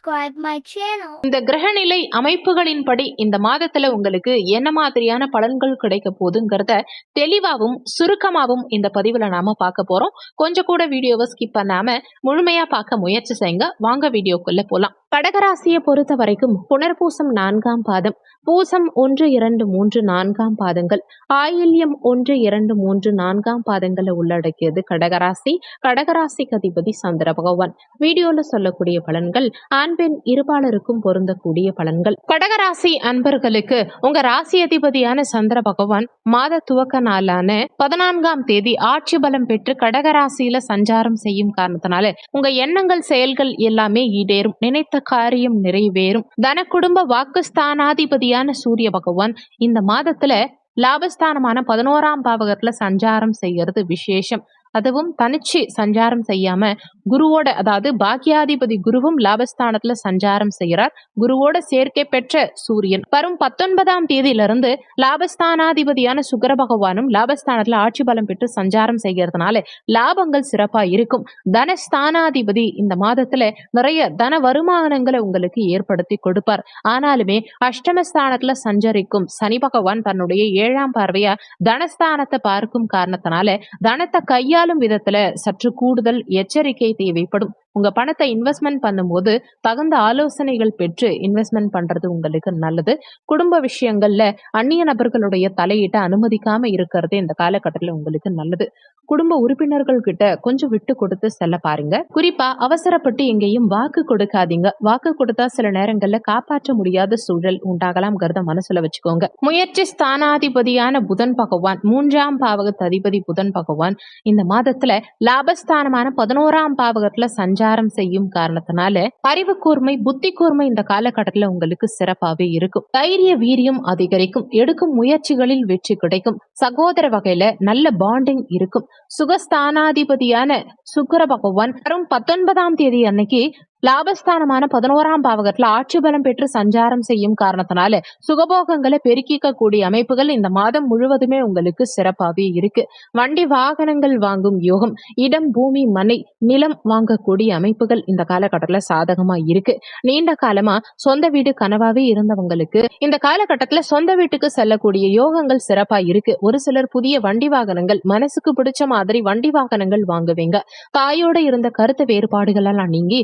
subscribe my channel. இந்த கிரகநிலை அமைப்புகளின்படி இந்த மாதத்துல உங்களுக்கு என்ன மாதிரியான பலன்கள் கிடைக்க போகுதுங்கிறத தெளிவாகவும் சுருக்கமாகவும் இந்த பதிவுல நாம பார்க்க போறோம். கொஞ்சம் கூட வீடியோவை ஸ்கிப் பண்ணாம முழுமையா பார்க்க முயற்சி செய்யுங்க. வாங்க வீடியோக்குள்ள போலாம். கடகராசியை பொறுத்த வரைக்கும் புனர்பூசம் நான்காம் பாதம் பூசம் ஒன்று இரண்டு மூன்று நான்காம் பாதங்கள். ஆயில்யம் ஒன்று இரண்டு மூன்று நான்காம் பாதங்களை உள்ளடக்கியது கடகராசி. கடகராசிக்கு அதிபதி சந்திர பகவான். வீடியோல சொல்லக்கூடிய பலன்கள் ஆண் பெண் இருபாலருக்கும் பொருந்தக்கூடிய பலன்கள். கடகராசி அன்பர்களுக்கு உங்க ராசி அதிபதியான சந்திர பகவான் மாத துவக்க நாளான பதினான்காம் தேதி ஆட்சி பலம் பெற்று கடகராசியில சஞ்சாரம் செய்யும் காரணத்தினால உங்க எண்ணங்கள் செயல்கள் எல்லாமே ஈடேறும். நினைத்த காரியம் நிறைவேறும். தன குடும்ப வாக்குஸ்தானாதிபதியான சூரிய பகவான் இந்த மாதத்துல லாபஸ்தானமான பதினோராம் பாவகத்துல சஞ்சாரம் செய்யறது விசேஷம். அதுவும் தனிச்சு சஞ்சாரம் செய்யாம குருவோட அதாவது பாக்கியாதிபதி குருவும் லாபஸ்தானத்துல சஞ்சாரம் செய்கிறார். குருவோட சேர்க்கை பெற்ற சூரியன். வரும் பத்தொன்பதாம் தேதியிலிருந்து லாபஸ்தானாதிபதியான சுக்கர பகவானும் லாபஸ்தானத்துல ஆட்சி பலம் பெற்று சஞ்சாரம் செய்கிறதுனால லாபங்கள் சிறப்பா இருக்கும். தனஸ்தானாதிபதி இந்த மாதத்துல நிறைய தன வருமானங்களை உங்களுக்கு ஏற்படுத்தி கொடுப்பார். ஆனாலுமே அஷ்டமஸ்தானத்துல சஞ்சரிக்கும் சனி பகவான் தன்னுடைய ஏழாம் பார்வையா தனஸ்தானத்தை பார்க்கும் காரணத்தினால தனத்தை கையா கையாளும் விதத்துல சற்று கூடுதல் எச்சரிக்கை தேவைப்படும். உங்க பணத்தை இன்வெஸ்ட்மெண்ட் பண்ணும்போது தகுந்த ஆலோசனைகள் பெற்று இன்வெஸ்ட்மெண்ட் பண்றது உங்களுக்கு நல்லது. குடும்ப விஷயங்கள்ல அந்நிய நபர்களுடைய தலையீட்டை அனுமதிக்காம இருக்கிறது இந்த காலகட்டத்தில் உங்களுக்கு நல்லது. குடும்ப உறுப்பினர்கள் கிட்ட கொஞ்சம் விட்டு கொடுத்து செல்ல பாருங்க. குறிப்பா அவசரப்பட்டு எங்கேயும் வாக்கு கொடுக்காதீங்க. வாக்கு கொடுத்தா சில நேரங்கள்ல காப்பாற்ற முடியாத சூழல் உண்டாகலாம்ங்கிறத மனசுல வச்சுக்கோங்க. முயற்சி ஸ்தானாதிபதியான புதன் பகவான் மூன்றாம் பாவகத்து அதிபதி புதன் பகவான் இந்த மாதத்துல லாபஸ்தானமான பதினோராம் பாவகத்துல சஞ்சாரம் செய்யும் காரணத்தினால அறிவு கூர்மை புத்தி கூர்மை இந்த காலகட்டத்துல உங்களுக்கு சிறப்பாவே இருக்கும். தைரிய வீரியம் அதிகரிக்கும். எடுக்கும் முயற்சிகளில் வெற்றி கிடைக்கும். சகோதர வகையில நல்ல பாண்டிங் இருக்கும். சுகஸ்தானாதிபதியான சுக்கர பகவான் வரும் பத்தொன்பதாம் தேதி அன்னைக்கு லாபஸ்தானமான பதினோராம் பாவகத்துல ஆட்சி பலம் பெற்று சஞ்சாரம் செய்யும் காரணத்தினால சுகபோகங்களை பெருக்கிக்க கூடிய அமைப்புகள் இந்த மாதம் முழுவதுமே உங்களுக்கு சிறப்பாகவே இருக்கு. வண்டி வாகனங்கள் வாங்கும் யோகம் இடம் பூமி மனை நிலம் வாங்கக்கூடிய அமைப்புகள் இந்த காலகட்டத்துல சாதகமா இருக்கு. நீண்ட காலமா சொந்த வீடு கனவாவே இருந்தவங்களுக்கு இந்த காலகட்டத்துல சொந்த வீட்டுக்கு செல்லக்கூடிய யோகங்கள் சிறப்பா இருக்கு. ஒரு சிலர் புதிய வண்டி வாகனங்கள் மனசுக்கு பிடிச்ச மாதிரி வண்டி வாகனங்கள் வாங்குவீங்க. தாயோட இருந்த கருத்து வேறுபாடுகள் எல்லாம் நீங்கி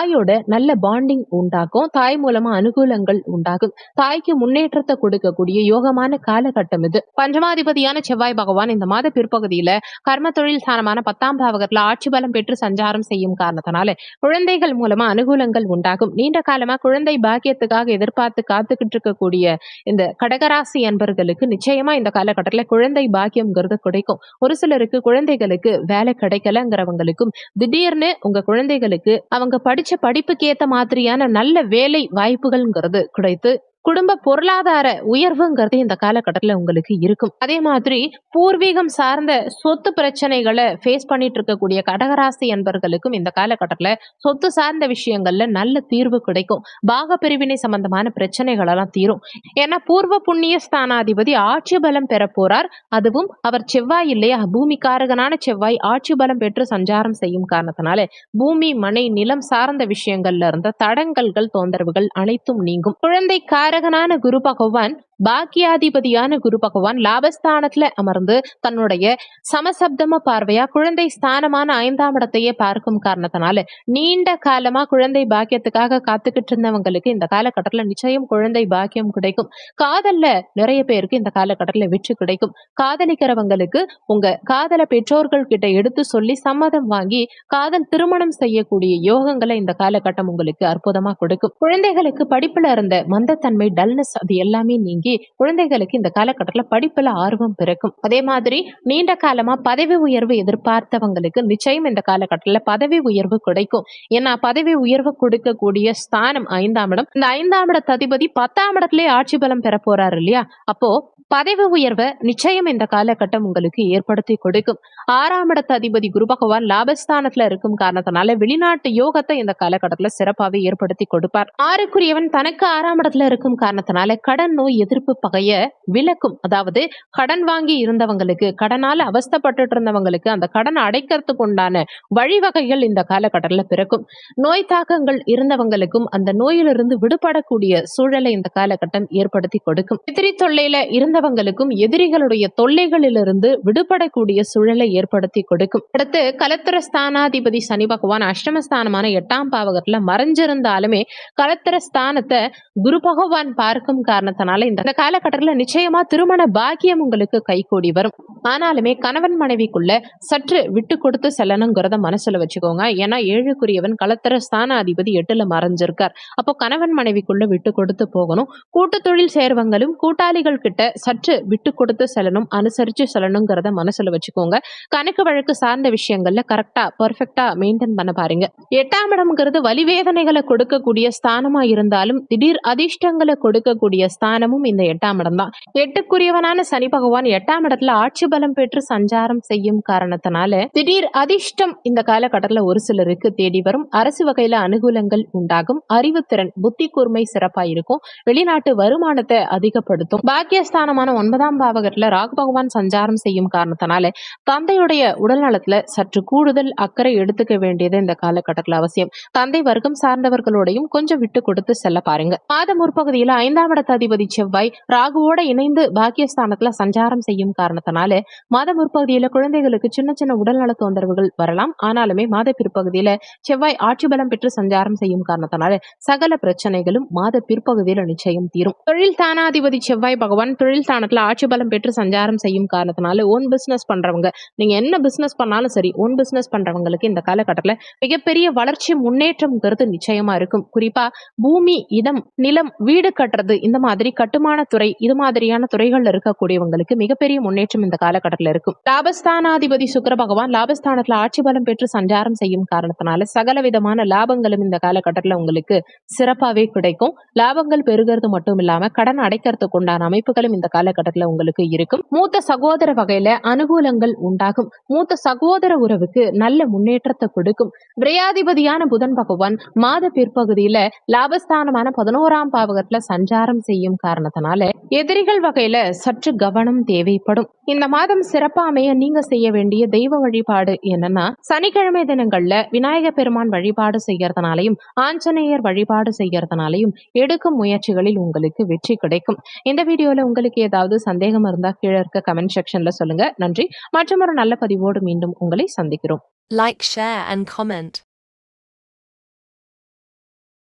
தாயோட நல்ல பாண்டிங் உண்டாக்கும். தாய் மூலமா அனுகூலங்கள் உண்டாகும். தாய்க்கு முன்னேற்றத்தை கொடுக்கக்கூடிய யோகமான காலகட்டம் இது. பஞ்சமாதிபதியான செவ்வாய் பகவான் இந்த மாத பிற்பகுதியில கர்ம தொழில் ஸ்தானமான பத்தாம் பாவகத்துல ஆட்சி பலம் பெற்று சஞ்சாரம் செய்யும் காரணத்தினால குழந்தைகள் மூலமா அனுகூலங்கள் உண்டாகும். நீண்ட காலமா குழந்தை பாக்கியத்துக்காக எதிர்பார்த்து காத்துக்கிட்டு இருக்கக்கூடிய இந்த கடகராசி அன்பர்களுக்கு நிச்சயமா இந்த காலகட்டத்துல குழந்தை பாக்கியம்ங்கிறது கிடைக்கும். ஒரு சிலருக்கு குழந்தைகளுக்கு வேலை கிடைக்கலங்கிறவங்களுக்கும் திடீர்னு உங்க குழந்தைகளுக்கு அவங்க படிச்ச படிப்புக்கு ஏத்த மாதிரியான நல்ல வேலை வாய்ப்புகள்ங்கிறது கிடைத்து குடும்ப பொருளாதார உயர்வுங்கிறது இந்த காலகட்டத்தில் உங்களுக்கு இருக்கும். அதே மாதிரி பூர்வீகம் சார்ந்த சொத்து பிரச்சனைகளை ஃபேஸ் பண்ணிட்டு இருக்கக்கூடிய கடகராசி என்பர்களுக்கும் இந்த காலகட்டத்தில் சொத்து சார்ந்த விஷயங்கள்ல நல்ல தீர்வு கிடைக்கும். பாக பிரிவினை சம்பந்தமான பிரச்சனைகள் எல்லாம் தீரும். ஏன்னா பூர்வ புண்ணிய ஸ்தானாதிபதி ஆட்சி பலம் பெற போறார். அதுவும் அவர் செவ்வாய் இல்லையா? பூமிக்காரகனான செவ்வாய் ஆட்சி பலம் பெற்று சஞ்சாரம் செய்யும் காரணத்தினால பூமி மனை நிலம் சார்ந்த விஷயங்கள்ல இருந்த தடங்கல்கள் தொந்தரவுகள் அனைத்தும் நீங்கும். குழந்தை காரகனான குரு பகவான் பாக்கியாதிபதியான குரு பகவான் லாபஸ்தானத்துல அமர்ந்து தன்னுடைய சமசப்தம பார்வையா குழந்தை ஸ்தானமான ஐந்தாம் இடத்தையே பார்க்கும் காரணத்தினால நீண்ட காலமா குழந்தை பாக்கியத்துக்காக காத்துக்கிட்டு இருந்தவங்களுக்கு இந்த காலகட்டத்துல நிச்சயம் குழந்தை பாக்கியம் கிடைக்கும். காதல்ல நிறைய பேருக்கு இந்த காலகட்டத்துல வெற்றி கிடைக்கும். காதலிக்கிறவங்களுக்கு உங்க காதல பெற்றோர்கள் கிட்ட எடுத்து சொல்லி சம்மதம் வாங்கி காதல் திருமணம் செய்யக்கூடிய யோகங்களை இந்த காலகட்டம் உங்களுக்கு அற்புதமா கொடுக்கும். குழந்தைகளுக்கு படிப்புல இருந்த மந்தத்தன்மை டல்னஸ் அது எல்லாமே நீங்கி குழந்தைகளுக்கு இந்த காலகட்டத்துல படிப்புல ஆர்வம் பிறக்கும். அதே மாதிரி நீண்ட காலமா பதவி உயர்வு எதிர்பார்த்தவங்களுக்கு நிச்சயம் இந்த காலகட்டத்துல பதவி உயர்வு கிடைக்கும். ஏன்னா பதவி உயர்வு கொடுக்கக்கூடிய ஸ்தானம் ஐந்தாம் இடம். இந்த ஐந்தாம் இடத்த அதிபதி பத்தாம் இடத்துலயே ஆட்சி பலம் பெற போறாரு இல்லையா? அப்போ பதவி உயர்வை நிச்சயம் இந்த காலகட்டம் உங்களுக்கு ஏற்படுத்தி கொடுக்கும். ஆறாம் இடத்து அதிபதி குரு பகவான் லாபஸ்தானத்துல இருக்கும் காரணத்தினால வெளிநாட்டு யோகத்தை இந்த காலகட்டத்துல சிறப்பாகவே ஏற்படுத்தி கொடுப்பார். ஆறுக்குரியவன் தனக்கு ஆறாம் இடத்துல இருக்கும் காரணத்தினால கடன் நோய் எதிர்ப்பு பகைய விலக்கும். அதாவது கடன் வாங்கி இருந்தவங்களுக்கு கடனால அவஸ்தப்பட்டு இருந்தவங்களுக்கு அந்த கடன் அடைக்கிறதுக்கு உண்டான வழிவகைகள் இந்த காலகட்டத்துல பிறக்கும். நோய் தாக்கங்கள் இருந்தவங்களுக்கும் அந்த நோயிலிருந்து விடுபடக்கூடிய சூழலை இந்த காலகட்டம் ஏற்படுத்தி கொடுக்கும். எதிரி தொல்லையில இருந்த இருந்தவங்களுக்கும் எதிரிகளுடைய தொல்லைகளிலிருந்து விடுபடக்கூடிய சூழலை ஏற்படுத்தி கொடுக்கும். அடுத்து கலத்திர ஸ்தானாதிபதி சனி பகவான் அஷ்டமஸ்தானமான எட்டாம் பாவகத்துல மறைஞ்சிருந்தாலுமே கலத்திர ஸ்தானத்தை குரு பகவான் பார்க்கும் காரணத்தினால இந்த காலகட்டத்துல நிச்சயமா திருமண பாக்கியம் உங்களுக்கு கைகூடி வரும். ஆனாலுமே கணவன் மனைவிக்குள்ள சற்று விட்டு கொடுத்து செல்லணுங்கிறத மனசுல வச்சுக்கோங்க. ஏன்னா ஏழுக்குரியவன் கலத்திர ஸ்தானாதிபதி எட்டுல மறைஞ்சிருக்கார். அப்போ கணவன் மனைவிக்குள்ள விட்டு கொடுத்து போகணும். கூட்டு தொழில் சேர்வங்களும் கூட்டாளிகள் கிட்ட சற்று விட்டு கொடுத்து செல்லணும் அனுசரித்து செல்லணுங்கிறத மனசில் வச்சுக்கோங்க. கணக்கு வழக்கு சார்ந்த விஷயங்களில் கரெக்டாக பர்ஃபெக்டாக மெயின்டைன் பண்ண பாருங்க. எட்டாம் இடம்ங்கிறது வலிவேதனைகளை கொடுக்கக்கூடிய ஸ்தானமாக இருந்தாலும் திடீர் அதிர்ஷ்டங்களை கொடுக்கக்கூடிய ஸ்தானமும் இந்த எட்டாம் இடம் தான் எட்டுக்குரியவனான சனி பகவான் எட்டாம் இடத்துல ஆட்சி பலம் பெற்று சஞ்சாரம் செய்யும் காரணத்தினால திடீர் அதிர்ஷ்டம் இந்த காலகட்டத்தில் ஒரு சிலருக்கு தேடி வரும். அரசு வகையில அனுகூலங்கள் உண்டாகும். அறிவுத்திறன் புத்தி கூர்மை சிறப்பாக இருக்கும். வெளிநாட்டு வருமானத்தை அதிகப்படுத்தும். பாக்கியஸ்தானம் பாக்கியஸ்தானமான ஒன்பதாம் பாவகத்துல ராகு பகவான் சஞ்சாரம் செய்யும் காரணத்தினால தந்தையுடைய உடல் நலத்துல சற்று கூடுதல் அக்கறை எடுத்துக்க வேண்டியது இந்த காலகட்டத்தில் அவசியம். தந்தை வர்க்கம் சார்ந்தவர்களோடையும் கொஞ்சம் விட்டு கொடுத்து செல்ல பாருங்க. மாத முற்பகுதியில ஐந்தாம் இடத்த அதிபதி செவ்வாய் ராகுவோட இணைந்து பாக்கியஸ்தானத்துல சஞ்சாரம் செய்யும் காரணத்தினால மாத முற்பகுதியில குழந்தைகளுக்கு சின்ன சின்ன உடல் நல தொந்தரவுகள் வரலாம். ஆனாலுமே மாத பிற்பகுதியில செவ்வாய் ஆட்சி பலம் பெற்று சஞ்சாரம் செய்யும் காரணத்தினால சகல பிரச்சனைகளும் மாத பிற்பகுதியில நிச்சயம் தீரும். தொழில் தானாதிபதி செவ்வாய் பகவான் தொழில் தானத்துல ஆட்சி பலம் பெற்று சஞ்சாரம் செய்யும் காரணத்தினால ஓன் பிசினஸ் பண்றவங்க நீங்க என்ன பிசினஸ் பண்ணாலும் சரி ஓன் பிசினஸ் பண்றவங்களுக்கு இந்த காலகட்டத்துல மிகப்பெரிய வளர்ச்சி முன்னேற்றம்ங்கிறது நிச்சயமா இருக்கும். குறிப்பா பூமி இடம் நிலம் வீடு கட்டுறது இந்த மாதிரி கட்டுமான துறை இது மாதிரியான துறைகள்ல இருக்கக்கூடியவங்களுக்கு மிகப்பெரிய முன்னேற்றம் இந்த காலகட்டத்தில் இருக்கும். லாபஸ்தானாதிபதி சுக்கர பகவான் லாபஸ்தானத்துல ஆட்சி பலம் பெற்று சஞ்சாரம் செய்யும் காரணத்தினால சகல விதமான லாபங்களும் இந்த காலகட்டத்தில் உங்களுக்கு சிறப்பாவே கிடைக்கும். லாபங்கள் பெருகிறது மட்டும் இல்லாம கடன் அடைக்கிறதுக்கு உண்டான அமைப்புகளும் இந்த காலகட்டத்தில் உங்களுக்கு இருக்கும். மூத்த சகோதர வகையில அனுகூலங்கள் உண்டாகும். மூத்த சகோதர உறவுக்கு நல்ல முன்னேற்றத்தை கொடுக்கும். விரையாதிபதியான புதன் பகவான் மாத பிற்பகுதியில லாபஸ்தானமான பதினோராம் பாவகத்துல சஞ்சாரம் செய்யும் காரணத்தினால எதிரிகள் வகையில சற்று கவனம் தேவைப்படும். இந்த மாதம் சிறப்பாமைய நீங்க செய்ய வேண்டிய தெய்வ வழிபாடு என்னன்னா சனிக்கிழமை தினங்கள்ல விநாயக பெருமான் வழிபாடு செய்யறதுனாலையும் ஆஞ்சநேயர் வழிபாடு செய்யறதுனாலையும் எடுக்கும் முயற்சிகளில் உங்களுக்கு வெற்றி கிடைக்கும். இந்த வீடியோல உங்களுக்கு ஏதாவது சந்தேகம் இருந்தா கீழே இருக்க கமெண்ட் செக்ஷன்ல சொல்லுங்க. நன்றி. மற்றும் ஒரு நல்ல பதிவோடு மீண்டும் உங்களை சந்திக்கிறோம். Like share and comment